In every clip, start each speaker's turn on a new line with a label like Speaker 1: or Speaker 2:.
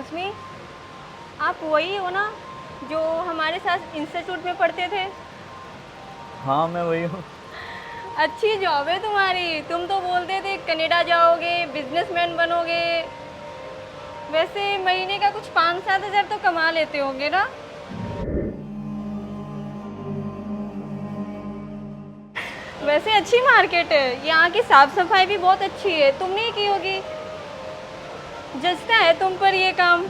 Speaker 1: Excuse me आप वही हो ना जो हमारे साथ इंस्टीट्यूट में पढ़ते थे।
Speaker 2: हाँ मैं वही हूँ।
Speaker 1: अच्छी जॉब है तुम्हारी। तुम तो बोलते थे कनाडा जाओगे बिजनेसमैन बनोगे। वैसे महीने का कुछ पाँच सात हज़ार तो कमा लेते होंगे ना। वैसे अच्छी मार्केट है। यहाँ की साफ़ सफ़ाई भी बहुत अच्छी है। तुमने की होगी। जचता है तुम पर ये काम।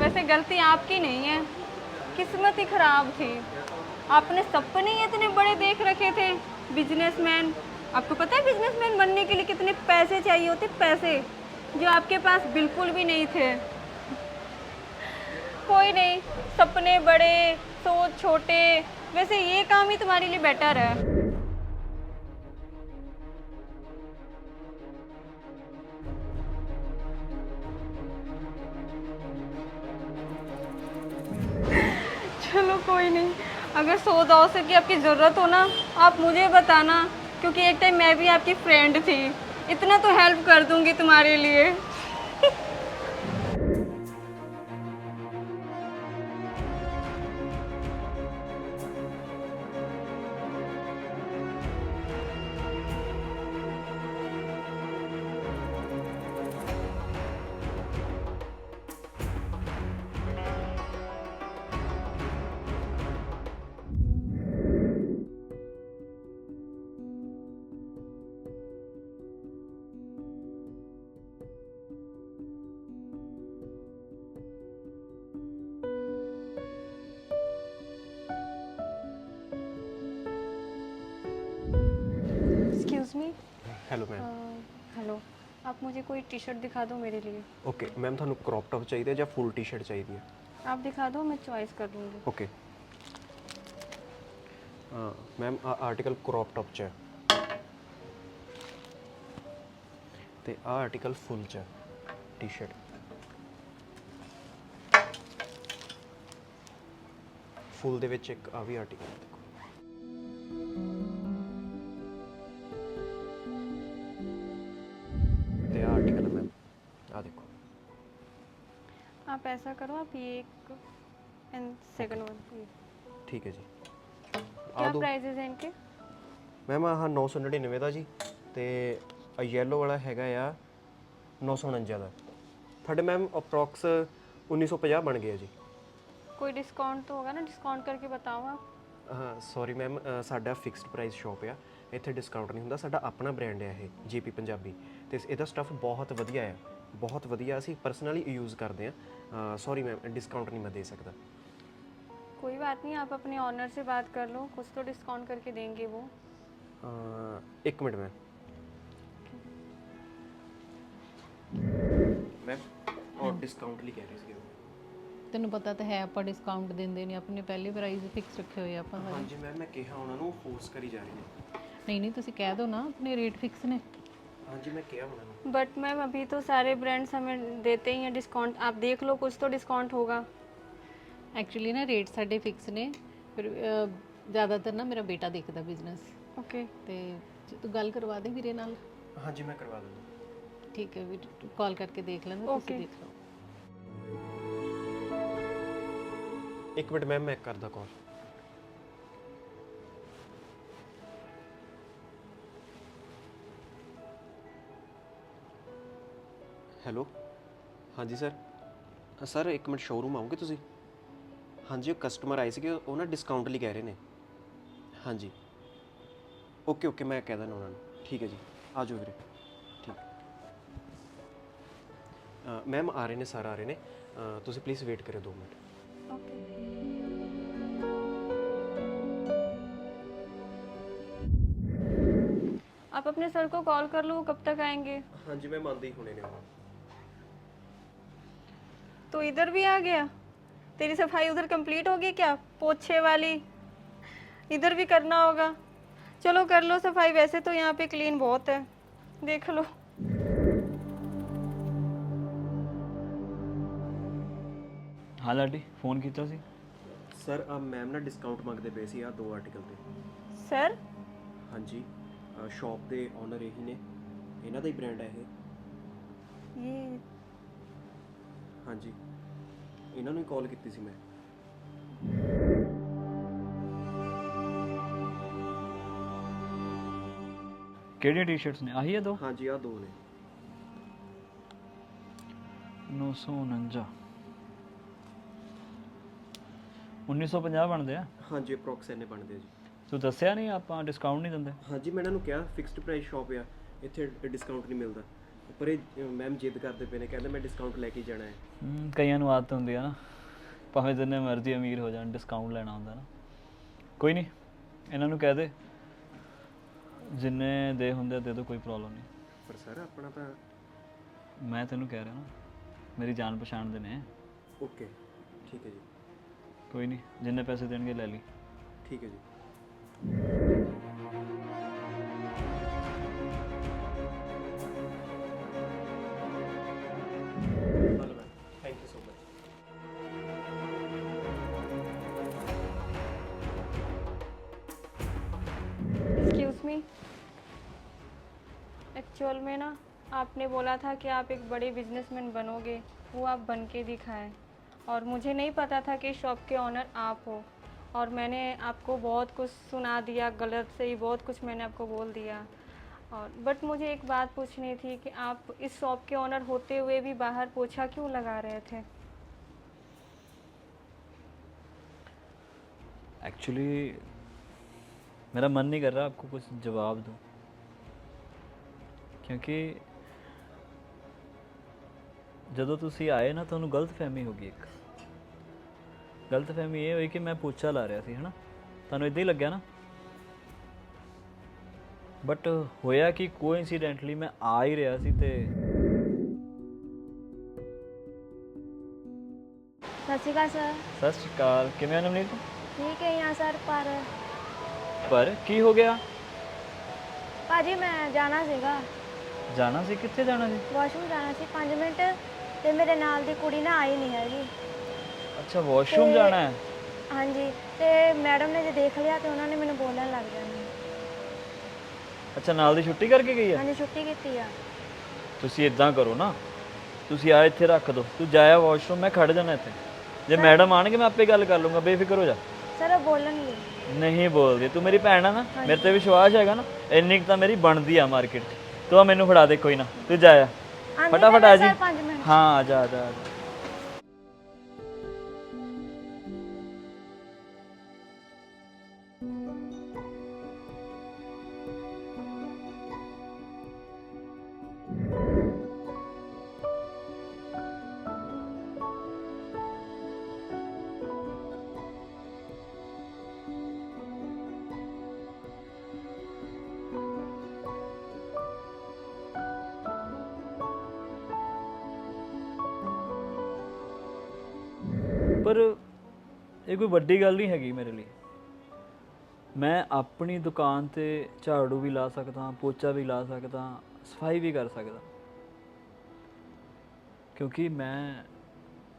Speaker 1: वैसे गलती आपकी नहीं है। किस्मत ही खराब थी। आपने सपने ही इतने बड़े देख रखे थे। बिजनेसमैन। आपको पता है बिजनेसमैन बनने के लिए कितने पैसे चाहिए होते? पैसे जो आपके पास बिल्कुल भी नहीं थे। कोई नहीं, सपने बड़े, सोच छोटे। वैसे ये काम ही तुम्हारे लिए बेटर है। अगर सौ दो से की आपकी ज़रूरत हो ना आप मुझे बताना क्योंकि एक टाइम मैं भी आपकी फ्रेंड थी इतना तो हेल्प कर दूंगी तुम्हारे लिए
Speaker 3: ਹੈਲੋ ਮੈਮ
Speaker 1: हेलो आप मुझे कोई टी शर्ट दिखा दो मेरे लिए
Speaker 3: ਓਕੇ ਮੈਮ ਤੁਹਾਨੂੰ ਕ੍ਰੌਪ ਟੌਪ ਚਾਹੀਦੀ ਹੈ ਜਾਂ ਫੁੱਲ ਟੀ-ਸ਼ਰਟ ਚਾਹੀਦੀ ਹੈ
Speaker 1: आप दिखा दो मैं चॉइस कर दूंगी
Speaker 3: ਓਕੇ ਮੈਮ ਆ ਆਰਟੀਕਲ ਕ੍ਰੌਪ ਟੌਪ ਚ ਹੈ ਤੇ ਆ ਆਰਟੀਕਲ ਫੁੱਲ ਚ ਹੈ ਟੀ-ਸ਼ਰਟ ਫੁੱਲ ਦੇ ਵਿੱਚ ਇੱਕ ਆ ਵੀ ਆਰਟੀਕਲ
Speaker 1: आप ऐसा करो आप ये एक एंड सेकंड वन
Speaker 3: ਠੀਕ ਹੈ ਜੀ
Speaker 1: क्या
Speaker 3: ਆ ਦੋ
Speaker 1: प्राइजेज हैं इनके
Speaker 3: ਮੈਮ ਆਹ 999 ਦਾ ਜੀ ਤੇ ਯੈਲੋ ਵਾਲਾ ਹੈਗਾ ਆ 949 ਦਾ ਤੁਹਾਡੇ ਮੈਮ ਅਪਰੋਕਸ 1950 ਬਣ ਗਏ ਆ ਜੀ
Speaker 1: कोई डिस्काउंट तो होगा ना डिस्काउंट करके बताओ आप
Speaker 3: ਹਾਂ ਸੌਰੀ ਮੈਮ ਸਾਡਾ ਫਿਕਸਡ ਪ੍ਰਾਈਸ ਸ਼ਾਪ ਆ ਇੱਥੇ ਡਿਸਕਾਊਂਟ ਨਹੀਂ ਹੁੰਦਾ ਸਾਡਾ ਆਪਣਾ ਬ੍ਰਾਂਡ ਆ ਇਹ ਜੀਪੀ ਪੰਜਾਬੀ ਤੇ ਇਹਦਾ ਸਟੱਫ ਬਹੁਤ ਵਧੀਆ ਆ ਬਹੁਤ ਵਧੀਆ ਅਸੀਂ ਪਰਸਨਲੀ ਯੂਜ਼ ਕਰਦੇ ਆ ਸੌਰੀ ਮੈਮ ਡਿਸਕਾਊਂਟ ਨਹੀਂ ਮੈਂ ਦੇ ਸਕਦਾ
Speaker 1: कोई बात नहीं आप अपने ऑनर से बात कर लो कुछ तो डिस्काउंट करके देंगे वो
Speaker 3: ਅਹ, ਇੱਕ ਮਿੰਟ ਮੈਮ ਮੈਮ ਉਹ ਡਿਸਕਾਊਂਟ ਲਈ ਕਹਿ ਰਹੇ ਸੀ
Speaker 4: ਤੈਨੂੰ ਪਤਾ ਤਾਂ ਹੈ ਆਪਾਂ ਡਿਸਕਾਊਂਟ ਦਿੰਦੇ ਨੇ ਆਪਣੇ ਪਹਿਲੇ ਪ੍ਰਾਈਸ ਫਿਕਸ ਰੱਖੇ ਹੋਏ ਆ ਆਪਾਂ ਸਾਰੇ।
Speaker 3: ਹਾਂਜੀ ਮੈਮ ਮੈਂ ਕਿਹਾ ਉਹਨਾਂ ਨੂੰ ਫੋਰਸ ਕਰੀ ਜਾ ਰਹੇ ਨੇ
Speaker 4: ਨਹੀਂ ਨਹੀਂ ਤੁਸੀਂ ਕਹਿ ਦਿਓ ਨਾ ਆਪਣੇ ਰੇਟ ਫਿਕਸ ਨੇ
Speaker 3: ਹਾਂਜੀ ਮੈਂ ਕਿਹਾ ਉਹਨਾਂ ਨੂੰ
Speaker 1: बट मैम अभी तो सारे ब्रांड्स हमें देते ही हैं डिस्काउंट आप देख लो कुछ तो डिस्काउंट होगा
Speaker 4: ਐਕਚੁਅਲੀ ਨਾ ਰੇਟ ਸਾਡੇ ਫਿਕਸ ਨੇ ਫਿਰ ਅਹ, ਜ਼ਿਆਦਾਤਰ ਨਾ ਮੇਰਾ ਬੇਟਾ ਦੇਖਦਾ ਬਿਜ਼ਨਸ
Speaker 1: ओके
Speaker 4: ਤੇ ਜੇ ਤੂੰ ਗੱਲ ਕਰਵਾ ਦੇ ਵੀਰੇ ਨਾਲ
Speaker 3: ਹਾਂਜੀ ਮੈਂ ਕਰਵਾ ਦੂੰਗਾ
Speaker 4: ਠੀਕ ਹੈ ਵੀ ਕਾਲ ਕਰਕੇ ਦੇਖ ਲੈਂਦੇ ਤੁਸੀਂ
Speaker 1: Okay.
Speaker 4: ਦੇਖ ਲਓ
Speaker 3: ਇੱਕ ਮਿੰਟ ਮੈਮ ਮੈਂ ਕਰਦਾ ਕਾਲ ਹੈਲੋ ਹਾਂਜੀ ਸਰ ਅ, ਸਰ ਇੱਕ ਮਿੰਟ ਸ਼ੋਰੂਮ ਆਉਂਗੇ ਤੁਸੀਂ ਹਾਂਜੀ ਉਹ ਕਸਟਮਰ ਆਏ ਸੀਗੇ ਉਹ ਨਾ ਡਿਸਕਾਊਂਟ ਲਈ ਕਹਿ ਰਹੇ ਨੇ ਹਾਂਜੀ ਓਕੇ ਓਕੇ ਮੈਂ ਕਹਿ ਦਿੰਦਾ ਉਹਨਾਂ ਨੂੰ ਠੀਕ ਹੈ ਜੀ ਆ ਜਾਓ ਵੀਰੇ ਠੀਕ ਮੈਮ ਆ ਰਹੇ ਨੇ ਸਰ ਆ ਰਹੇ ਨੇ ਅ, ਤੁਸੀਂ ਪਲੀਜ਼ ਵੇਟ ਕਰਿਓ 2 ਮਿੰਟ
Speaker 1: ओके आप अपने सर को कॉल कर लो वो कब तक आएंगे
Speaker 3: ਹਾਂਜੀ ਮੈਂ ਮੰਨਦੇ ਹੀ ਹੁਣੇ ਨੇ ਉਹ
Speaker 1: तो इधर भी आ गया तेरी सफाई उधर कंप्लीट होगी क्या पोछे वाली इधर भी करना होगा चलो कर लो सफाई वैसे तो यहाँ पे क्लीन बहुत है देख लो
Speaker 2: हाँ लाडी फ़ोन ਕੀਤਾ ਸੀ
Speaker 3: ਸਰ ਆ ਮੈਮ ਨਾ ਡਿਸਕਾਊਂਟ ਮੰਗਦੇ ਪਏ ਸੀ ਆ ਦੋ ਆਰਟੀਕਲ ਤੇ
Speaker 1: सर
Speaker 3: ਹਾਂਜੀ ਸ਼ਾਪ ਦੇ ਓਨਰ ਇਹੀ ਨੇ ਇਹਨਾਂ ਦਾ ਹੀ ਬ੍ਰਾਂਡ ਹੈ ਇਹ
Speaker 1: ये
Speaker 3: ਹਾਂਜੀ। ਇਹਨਾਂ ਨੂੰ ਹੀ ਕਾਲ ਕੀਤੀ ਸੀ ਮੈਂ।
Speaker 2: ਕਿਹੜੀਆਂ ਟੀ-ਸ਼ਰਟਸ ਨੇ? ਆਹੀ ਆ ਦੋ?
Speaker 3: ਹਾਂਜੀ ਆ ਦੋ ਨੇ।
Speaker 2: 949 1950 ਬਣਦੇ ਆ?
Speaker 3: ਹਾਂਜੀ ਅਪਰੋਕਸ ਇੰਨੇ ਬਣਦੇ ਆ ਜੀ।
Speaker 2: ਤੂੰ ਦੱਸਿਆ ਨਹੀਂ ਆਪਾਂ ਡਿਸਕਾਊਂਟ ਨਹੀਂ ਦਿੰਦੇ।
Speaker 3: ਹਾਂਜੀ ਮੈਂ ਇਹਨਾਂ ਨੂੰ ਕਿਹਾ ਫਿਕਸਡ ਪ੍ਰਾਈਸ ਸ਼ਾਪ ਆ। ਇੱਥੇ ਡਿਸਕਾਊਂਟ ਨਹੀਂ ਮਿਲਦਾ। ਪਰ ਇਹ ਮੈਮ ਜਿੱਦ ਕਰਦੇ ਪਏ ਨੇ ਕਹਿੰਦੇ ਮੈਂ ਡਿਸਕਾਊਂਟ ਲੈ ਕੇ ਜਾਣਾ ਹੈ।
Speaker 2: ਹਮ, ਕਈਆਂ ਨੂੰ ਆਦਤ ਹੁੰਦੀ ਆ ਨਾ ਭਾਵੇਂ ਜਿੰਨੇ ਮਰਜ਼ੀ ਅਮੀਰ ਹੋ ਜਾਣ ਡਿਸਕਾਊਂਟ ਲੈਣਾ ਹੁੰਦਾ ਨਾ। ਕੋਈ ਨਹੀਂ ਇਹਨਾਂ ਨੂੰ ਕਹਿ ਦੇ। ਜਿੰਨੇ ਦੇ ਹੁੰਦੇ ਆ ਦੇ ਦੋ ਕੋਈ ਪ੍ਰੋਬਲਮ ਨਹੀਂ।
Speaker 3: ਪਰ ਸਰ ਆਪਣਾ ਤਾਂ
Speaker 2: ਮੈਂ ਤੈਨੂੰ ਕਹਿ ਰਿਹਾ ਨਾ ਮੇਰੀ ਜਾਣ ਪਛਾਣ ਦੇ ਨੇ।
Speaker 3: ਓਕੇ ਠੀਕ ਹੈ ਜੀ।
Speaker 2: ਕੋਈ ਨਹੀਂ ਜਿੰਨੇ ਪੈਸੇ ਦੇਣਗੇ ਲੈ ਲਈ।
Speaker 3: ਠੀਕ ਹੈ ਜੀ।
Speaker 1: एक्चुअल में ना, आपने बोला था कि आप एक बड़े बिजनेसमैन बनोगे, वो आप बन के दिखाएँ। और मुझे नहीं पता था कि शॉप के ऑनर आप हो। और मैंने आपको बहुत कुछ सुना दिया, गलत से ही बहुत कुछ मैंने आपको बोल दिया। और बट मुझे एक बात पूछनी थी कि आप इस शॉप के ऑनर होते हुए भी बाहर पोछा क्यों लगा रहे थे?
Speaker 2: एक्चुअली मेरा मन नहीं कर रहा आपको कुछ जवाब दूँ। ਕਿਉਂਕਿ ਜਦੋਂ ਤੁਸੀਂ ਆਏ ਨਾ ਤੁਹਾਨੂੰ ਗਲਤਫਹਿਮੀ ਹੋ ਗਈ ਇੱਕ। ਗਲਤਫਹਿਮੀ ਇਹ ਹੋਈ ਕਿ ਮੈਂ ਪੋਚਾ ਲਾ ਰਿਹਾ ਸੀ ਹਨਾ? ਤੁਹਾਨੂੰ ਇਦਾਂ ਹੀ ਲੱਗਿਆ ਨਾ? ਬਟ ਹੋਇਆ ਕਿ ਕੋਇਨਸੀਡੈਂਟਲੀ ਮੈਂ ਆ ਹੀ ਰਿਹਾ ਸੀ ਤੇ
Speaker 5: ਸਤਿ ਸ਼੍ਰੀ ਅਕਾਲ ਸਰ।
Speaker 2: ਸਤਿ ਸ਼੍ਰੀ ਅਕਾਲ। ਕਿਵੇਂ ਹੋ ਨਵਨੀਤ?
Speaker 5: ਠੀਕ ਹੈ ਯਹਾਂ ਸਰ ਪਰ
Speaker 2: ਪਰ ਕੀ ਹੋ ਗਿਆ?
Speaker 5: ਭਾਜੀ ਮੈਂ ਜਾਣਾ ਸੀਗਾ।
Speaker 2: ਜਾਣਾ ਸੀ? ਕਿੱਥੇ ਜਾਣਾ ਸੀ?
Speaker 5: ਵਾਸ਼ਰੂਮ ਜਾਣਾ ਸੀ 5 ਮਿੰਟ ਤੇ ਮੇਰੇ ਨਾਲ ਦੀ ਕੁੜੀ ਨਾ ਆਈ ਨਹੀਂ ਹੈਗੀ।
Speaker 2: ਅੱਛਾ ਵਾਸ਼ਰੂਮ
Speaker 5: ਤੇ-
Speaker 2: ਜਾਣਾ ਹੈ?
Speaker 5: ਹਾਂਜੀ ਤੇ ਮੈਡਮ ਨੇ ਜੇ ਦੇਖ ਲਿਆ ਤੇ ਉਹਨਾਂ ਨੇ ਮੈਨੂੰ ਬੋਲਣ ਲੱਗ ਜਾਣਾ।
Speaker 2: ਅੱਛਾ ਨਾਲ ਦੀ ਛੁੱਟੀ ਕਰਕੇ ਗਈ ਹੈ?
Speaker 5: ਹਾਂਜੀ ਛੁੱਟੀ ਕੀਤੀ ਆ।
Speaker 2: ਤੁਸੀਂ ਇਦਾਂ ਕਰੋ ਨਾ ਤੁਸੀਂ ਆ ਇੱਥੇ ਰੱਖ ਦਿਓ ਤੂੰ ਜਾਇਆ ਵਾਸ਼ਰੂਮ ਮੈਂ ਖੜ ਜਾਣਾ ਇੱਥੇ। ਜੇ ਮੈਡਮ ਆਣਗੇ ਮੈਂ ਆਪੇ ਗੱਲ ਕਰ ਲੂੰਗਾ। ਬੇਫਿਕਰ ਹੋ ਜਾ।
Speaker 5: ਸਰ ਉਹ ਬੋਲਣਗੇ
Speaker 2: ਨਹੀਂ ਬੋਲਦੀ। ਤੂੰ ਮੇਰੀ ਭੈਣ ਆ ਨਾ ਮੇਰੇ ਤੇ ਵਿਸ਼ਵਾਸ ਹੈਗਾ ਨਾ ਇੰਨੀ ਕੁ ਤਾਂ ਮੇਰੀ ਬਣਦੀ ਆ ਮਾਰਕੀਟ 'ਚ। ਤੂੰ ਆ ਮੈਨੂੰ ਫੜਾ ਦੇ ਕੋਈ ਨਾ ਤੂੰ ਜਾਇਆ
Speaker 5: ਆਂਦੀ
Speaker 2: ਫਟਾਫਟ ਆ ਜੀ।
Speaker 5: Sir 5 minute.
Speaker 2: ਹਾਂ ਆ ਜਾ ਆ ਜਾ ਆ ਜਾ। ਪਰ ਇਹ ਕੋਈ ਵੱਡੀ ਗੱਲ ਨਹੀਂ ਹੈਗੀ ਮੇਰੇ ਲਈ। ਮੈਂ ਆਪਣੀ ਦੁਕਾਨ ਤੇ ਝਾੜੂ ਵੀ ਲਾ ਸਕਦਾ, ਪੋਚਾ ਵੀ ਲਾ ਸਕਦਾ, ਸਫ਼ਾਈ ਵੀ ਕਰ ਸਕਦਾ। ਕਿਉਂਕਿ ਮੈਂ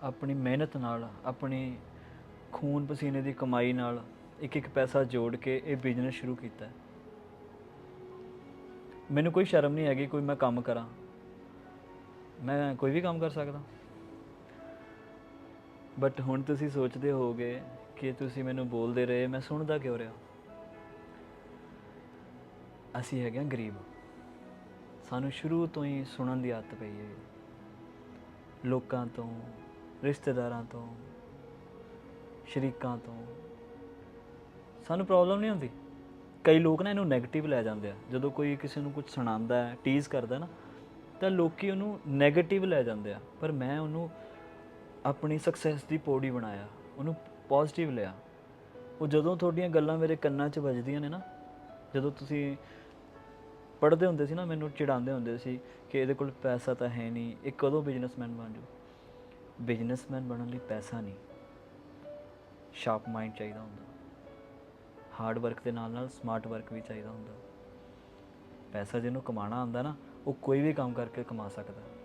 Speaker 2: ਆਪਣੀ ਮਿਹਨਤ ਨਾਲ, ਆਪਣੀ ਖੂਨ ਪਸੀਨੇ ਦੀ ਕਮਾਈ ਨਾਲ ਇੱਕ ਇੱਕ ਪੈਸਾ ਜੋੜ ਕੇ ਇਹ ਬਿਜ਼ਨਸ ਸ਼ੁਰੂ ਕੀਤਾ ਹੈ। ਮੈਨੂੰ ਕੋਈ ਸ਼ਰਮ ਨਹੀਂ ਹੈਗੀ ਕੋਈ ਮੈਂ ਕੰਮ ਕਰਾਂ। ਮੈਂ ਕੋਈ ਵੀ ਕੰਮ ਕਰ ਸਕਦਾ। ਬਟ ਹੁਣ ਤੁਸੀਂ ਸੋਚਦੇ ਹੋਗੇ ਕਿ ਤੁਸੀਂ ਮੈਨੂੰ ਬੋਲਦੇ ਰਹੇ, ਮੈਂ ਸੁਣਦਾ ਕਿਉਂ ਰਿਹਾ? ਅਸੀਂ ਹੈਗੇ ਹਾਂ ਗਰੀਬ। ਸਾਨੂੰ ਸ਼ੁਰੂ ਤੋਂ ਹੀ ਸੁਣਨ ਦੀ ਆਦਤ ਪਈ ਹੈ। ਲੋਕਾਂ ਤੋਂ, ਰਿਸ਼ਤੇਦਾਰਾਂ ਤੋਂ, ਸ਼ਰੀਕਾਂ ਤੋਂ ਸਾਨੂੰ ਪ੍ਰੋਬਲਮ ਨਹੀਂ ਹੁੰਦੀ। ਕਈ ਲੋਕ ਨਾ ਇਹਨੂੰ 네ਗੇਟਿਵ ਲੈ ਜਾਂਦੇ ਆ। ਜਦੋਂ ਕੋਈ ਕਿਸੇ ਨੂੰ ਕੁਝ ਸੁਣਾਉਂਦਾ ਹੈ ਟੀਜ਼ ਕਰਦਾ ਨਾ, ਤਾਂ ਲੋਕੀ ਉਹਨੂੰ 네ਗੇਟਿਵ ਲੈ ਜਾਂਦੇ ਆ। ਪਰ ਮੈਂ ਉਹਨੂੰ ਆਪਣੀ ਸਕਸੈਸ ਦੀ ਪੌੜੀ ਬਣਾਇਆ, ਉਹਨੂੰ ਪੋਜ਼ਿਟਿਵ ਲਿਆ। ਉਹ ਜਦੋਂ ਤੁਹਾਡੀਆਂ ਗੱਲਾਂ ਮੇਰੇ ਕੰਨਾਂ 'ਚ ਵੱਜਦੀਆਂ ਨੇ ਨਾ, ਜਦੋਂ ਤੁਸੀਂ ਪੜ੍ਹਦੇ ਹੁੰਦੇ ਸੀ ਨਾ, ਮੈਨੂੰ ਚਿੜਾਉਂਦੇ ਹੁੰਦੇ ਸੀ ਕਿ ਇਹਦੇ ਕੋਲ ਪੈਸਾ ਤਾਂ ਹੈ ਨਹੀਂ, ਇਹ ਕਦੋਂ ਬਿਜ਼ਨਸਮੈਨ ਬਣ ਜੂ? ਬਿਜ਼ਨਸਮੈਨ ਬਣਨ ਲਈ ਪੈਸਾ ਨਹੀਂ। ਸ਼ਾਰਪ ਮਾਈਂਡ ਚਾਹੀਦਾ ਹੁੰਦਾ। ਹਾਰਡ ਵਰਕ ਦੇ ਨਾਲ ਨਾਲ ਸਮਾਰਟ ਵਰਕ ਵੀ ਚਾਹੀਦਾ ਹੁੰਦਾ। ਪੈਸਾ ਜਿਹਨੂੰ ਕਮਾਉਣਾ ਆਉਂਦਾ ਨਾ, ਉਹ ਕੋਈ ਵੀ ਕੰਮ ਕਰਕੇ ਕਮਾ ਸਕਦਾ।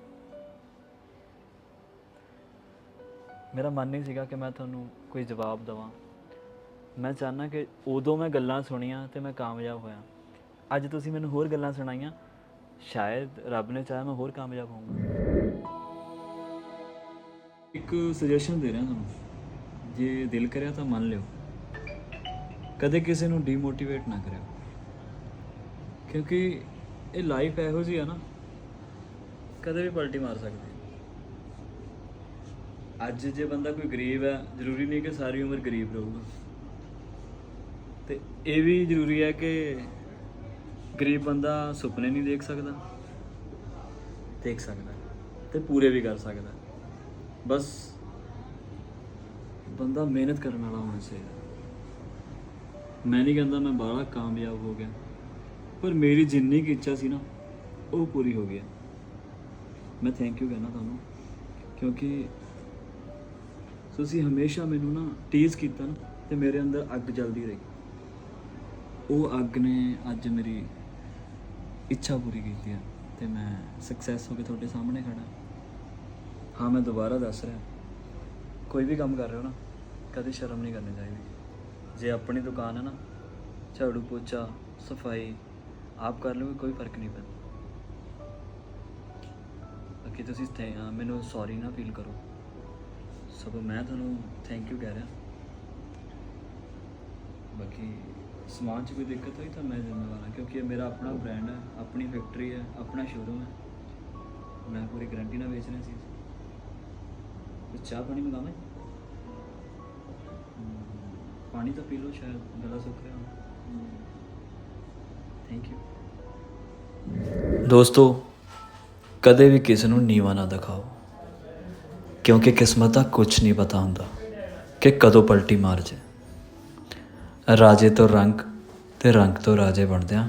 Speaker 2: ਮੇਰਾ ਮਨ ਨਹੀਂ ਸੀਗਾ ਕਿ ਮੈਂ ਤੁਹਾਨੂੰ ਕੋਈ ਜਵਾਬ ਦਵਾਂ। ਮੈਂ ਚਾਹਨਾ ਕਿ ਉਦੋਂ ਮੈਂ ਗੱਲਾਂ ਸੁਣੀਆਂ ਤੇ ਮੈਂ ਕਾਮਯਾਬ ਹੋਇਆ। ਅੱਜ ਤੁਸੀਂ ਮੈਨੂੰ ਹੋਰ ਗੱਲਾਂ ਸੁਣਾਈਆਂ, ਸ਼ਾਇਦ ਰੱਬ ਨੇ ਚਾਹਿਆ ਮੈਂ ਹੋਰ ਕਾਮਯਾਬ ਹੋਵਾਂਗਾ ਇੱਕ ਸੁਜੈਸ਼ਨ ਦੇ ਰਿਹਾ ਤੁਹਾਨੂੰ। ਜੇ ਦਿਲ ਕਰਿਆ ਤਾਂ ਮੰਨ ਲਿਓ। ਕਦੇ ਕਿਸੇ ਨੂੰ ਡੀਮੋਟੀਵੇਟ ਨਾ ਕਰਿਓ। ਕਿਉਂਕਿ ਇਹ ਲਾਈਫ ਇਹੋ ਜਿਹੀ ਆ ਨਾ, ਕਦੇ ਵੀ ਪਲਟੀ ਮਾਰ ਸਕਦੀ ਅੱਜ ਜੇ ਬੰਦਾ ਕੋਈ ਗਰੀਬ ਹੈ ਜ਼ਰੂਰੀ ਨਹੀਂ ਕਿ ਸਾਰੀ ਉਮਰ ਗਰੀਬ ਰਹੂਗਾ। ਤੇ ਇਹ ਵੀ ਜ਼ਰੂਰੀ ਹੈ ਕਿ ਗਰੀਬ ਬੰਦਾ ਸੁਪਨੇ ਨਹੀਂ ਦੇਖ ਸਕਦਾ। ਦੇਖ ਸਕਦਾ। ਤੇ ਪੂਰੇ ਵੀ ਕਰ ਸਕਦਾ। ਬਸ ਬੰਦਾ ਮਿਹਨਤ ਕਰਨ ਵਾਲਾ ਹੋਣਾ ਚਾਹੀਦਾ। ਮੈਂ ਨਹੀਂ ਕਹਿੰਦਾ ਮੈਂ ਬਾਹਲਾ ਕਾਮਯਾਬ ਹੋ ਗਿਆ ਪਰ ਮੇਰੀ ਜਿੰਨੀ ਕੀ ਇੱਛਾ ਸੀ ਨਾ ਉਹ ਪੂਰੀ ਹੋ ਗਈ। ਮੈਂ ਥੈਂਕ ਯੂ ਕਹਿਣਾ ਤੁਹਾਨੂੰ ਕਿਉਂਕਿ ਤੁਸੀਂ ਹਮੇਸ਼ਾ ਮੈਨੂੰ ਨਾ ਟੀਜ਼ ਕੀਤਾ ਨਾ ਤੇ ਮੇਰੇ ਅੰਦਰ ਅੱਗ ਜਲਦੀ ਰਹੀ। ਉਹ ਅੱਗ ਨੇ ਅੱਜ ਮੇਰੀ ਇੱਛਾ ਪੂਰੀ ਕੀਤੀ ਹੈ ਤੇ ਮੈਂ ਸਕਸੈਸ ਹੋ ਕੇ ਤੁਹਾਡੇ ਸਾਹਮਣੇ ਖੜਾ ਹਾਂ, ਮੈਂ ਦੁਬਾਰਾ ਦੱਸ ਰਿਹਾ। ਕੋਈ ਵੀ ਕੰਮ ਕਰ ਰਹੇ ਹੋ ਨਾ, ਕਦੇ ਸ਼ਰਮ ਨਹੀਂ ਕਰਨੀ ਚਾਹੀਦੀ। ਜੇ ਆਪਣੀ ਦੁਕਾਨ ਹੈ ਨਾ, ਝਾੜੂ ਪੋਚਾ, ਸਫ਼ਾਈ, ਆਪ ਕਰ ਲਓਗੇ, ਕੋਈ ਫ਼ਰਕ ਨਹੀਂ ਪੈਂਦਾ। ਬਾਕੀ ਤੁਸੀਂ ਮੈਨੂੰ ਸੌਰੀ ਨਾ ਫੀਲ ਕਰੋ। ਸਗੋਂ ਮੈਂ ਤੁਹਾਨੂੰ ਥੈਂਕ ਯੂ ਕਹਿ ਰਿਹਾ। ਬਾਕੀ ਸਮਾਨ 'ਚ ਕੋਈ ਦਿੱਕਤ ਹੋਈ ਤਾਂ ਮੈਂ ਜ਼ਿੰਮੇਵਾਰ ਹਾਂ, ਕਿਉਂਕਿ ਇਹ ਮੇਰਾ ਆਪਣਾ ਬ੍ਰਾਂਡ ਹੈ, ਆਪਣੀ ਫੈਕਟਰੀ ਹੈ, ਆਪਣਾ ਸ਼ੋਰੂਮ ਹੈ। ਮੈਂ ਪੂਰੀ ਗਾਰੰਟੀ ਨਾਲ ਵੇਚ ਰਿਹਾ ਸੀ। ਕੁਛ ਚਾਹ ਪਾਣੀ ਮੰਗਾਵਾਂ ਪਾਣੀ ਤਾਂ ਪੀ ਲਓ, ਸ਼ਾਇਦ ਗਲਾ ਸੁੱਕ ਰਿਹਾ ਥੈਂਕ ਯੂ ਦੋਸਤੋ, ਕਦੇ ਵੀ ਕਿਸੇ ਨੂੰ ਨੀਵਾ ਨਾ ਦਿਖਾਓ। ਕਿਉਂਕਿ ਕਿਸਮਤ ਦਾ ਕੁਝ ਨਹੀਂ ਪਤਾ ਹੁੰਦਾ ਕਿ ਕਦੋਂ ਪਲਟੀ ਮਾਰ ਜੇ। ਰਾਜੇ ਤੋਂ ਰੰਗ ਤੇ ਰੰਗ ਤੋਂ ਰਾਜੇ ਬਣਦਿਆਂ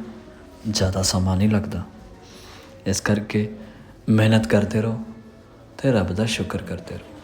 Speaker 2: ਜ਼ਿਆਦਾ ਸਮਾਂ ਨਹੀਂ ਲੱਗਦਾ। ਇਸ ਕਰਕੇ ਮਿਹਨਤ ਕਰਦੇ ਰਹੋ ਤੇ ਰੱਬ ਦਾ ਸ਼ੁਕਰ ਕਰਦੇ ਰਹੋ।